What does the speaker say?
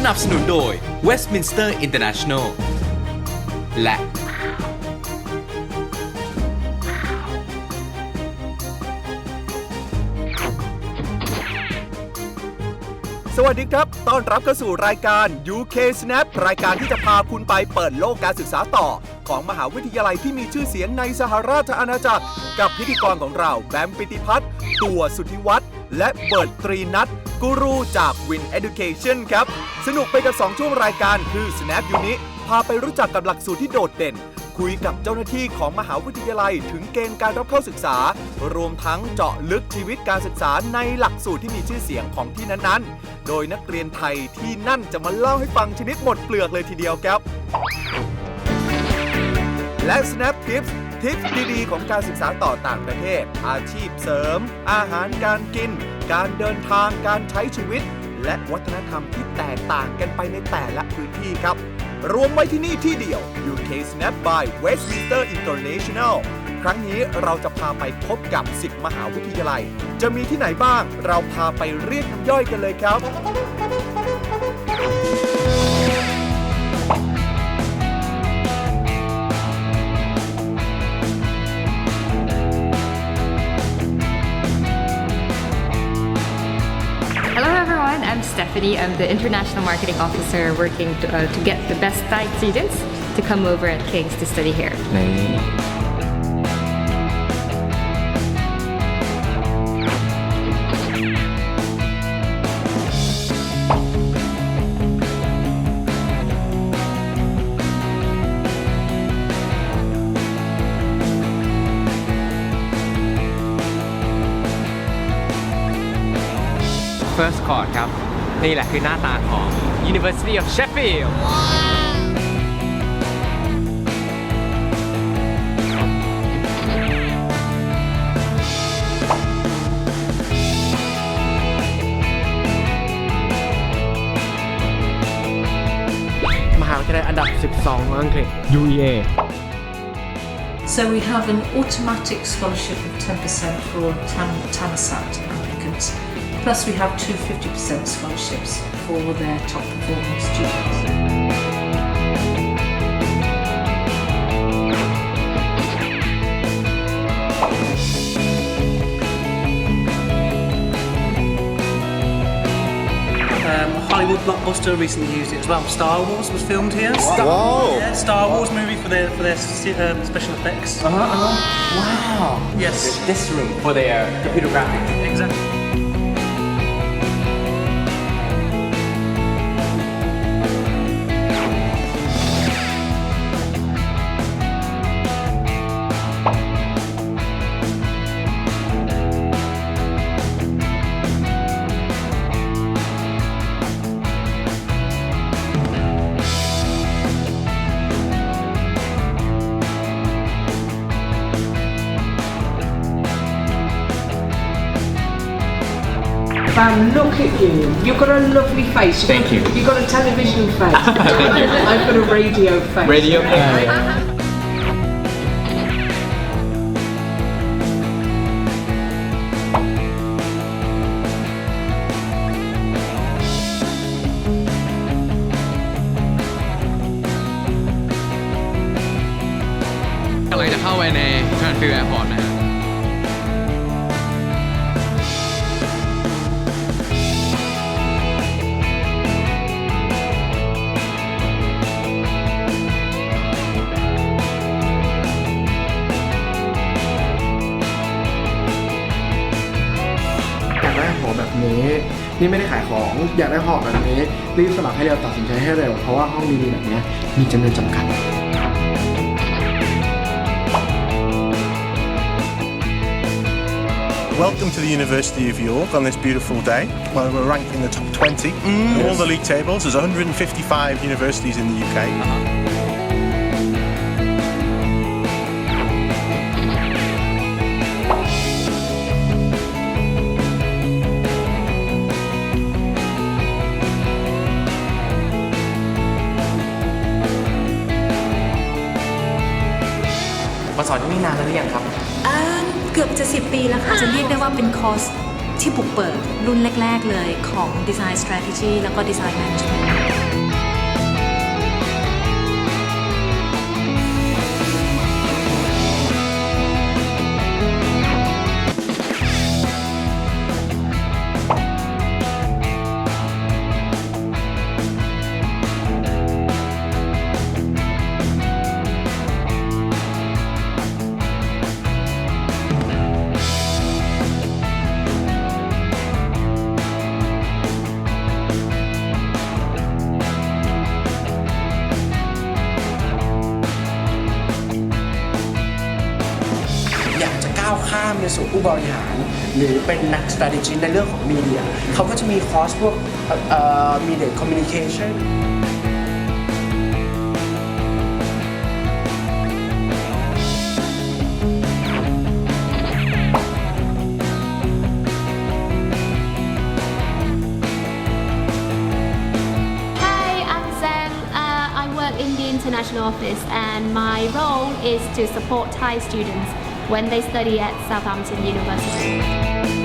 สนับสนุนโดย Westminster International และ สวัสดีครับ ต้อนรับเข้าสู่รายการ UK Snap รายการที่จะพาคุณไปเปิดโลกการศึกษาต่อ ของมหาวิทยาลัยที่มีชื่อเสียงในสหราชอาณาจักร กับพิธีกรของเราแบมปิติพัฒน์ตัวสุทธิวัฒน์ และเบิร์ตรีนัทกูรูจาก Win Education ครับ สนุกไปกับ 2 ช่วงรายการคือ Snap Unit พาไปรู้จักกับหลักสูตรที่โดดเด่น คุยกับเจ้าหน้าที่ของมหาวิทยาลัยถึงเกณฑ์การรับเข้าศึกษา รวมทั้งเจาะลึกชีวิตการศึกษาในหลักสูตรที่มีชื่อเสียงของที่นั้นๆ โดยนักเรียนไทยที่นั่นจะมาเล่าให้ฟังชนิดหมดเปลือกเลยทีเดียวครับ และ Snap Tips ทิปดีๆ ของการศึกษาต่อต่างประเทศ อาชีพเสริม อาหารการกิน การเดินทางการใช้ชีวิต และวัฒนธรรมที่แตกต่างกันไปในแต่ละพื้นที่ครับ รวมไว้ที่นี่ที่เดียว UK Snap by Westminster International ครั้งนี้เราจะพาไปพบกับ 10 มหาวิทยาลัย จะมีที่ไหนบ้าง เราพาไปเรียกน้ำย่อยกันเลยครับ Stephanie. I'm the International Marketing Officer working to, uh, to get the best Thai students to come over at King's to study here. เฟิร์สคอร์ดครับ นี่แหละคือหน้าตาของ University of Sheffield มหาวิทยาลัยอันดับ 12 ของอังกฤษ UEA So we have an automatic scholarship of 10% for TAM, TAMASAT applicants, plus we have two 50% scholarships for their top performing students. Um, Hollywood blockbuster recently used it as well. Star Wars was filmed here. Star, Wow. Yeah, Star Wars movie for their for their um, special effects. Uh-huh, uh-huh. Wow. Yes. This room for their computer graphics. Exactly. Van, look at you. You've got a lovely face. You've Thank got, you. You've got a television face. I've got a radio face. Radio face. Yeah, yeah. Hello to Hoenn Turnfield Airport now. แอร์พอร์ตนะฮะอยากได้หอแบบนี้ นี่ไม่ได้ขายของอยากได้หอแบบนี้ รีบสมัครให้เร็วตัดสินใจให้เร็วเพราะว่าห้องดีๆแบบนี้มีจำนวนจำกัด Welcome to the University of York on this beautiful day. Well, we're ranked in the top 20 in all the league tables. There's 155 universities in the UK. สอนที่นี่นานแล้วหรือยังครับ อ่าเกือบจะ10 ปีแล้วค่ะ จะเรียกได้ว่าเป็นคอร์สที่บุกเบิกรุ่นแรก ๆ เลยของ Design Strategy แล้วก็ Design Management ำในส่ผู้บริหาร หรือเป็นนัก strategy ในเรื่องของมีเดียเขาก็จะมีคอร์สพวกมีเดียคอมมิวนิเคชัน Hi, I'm Sam. Uh, I work in the international office, and my role is to support Thai students when they study at Southampton University.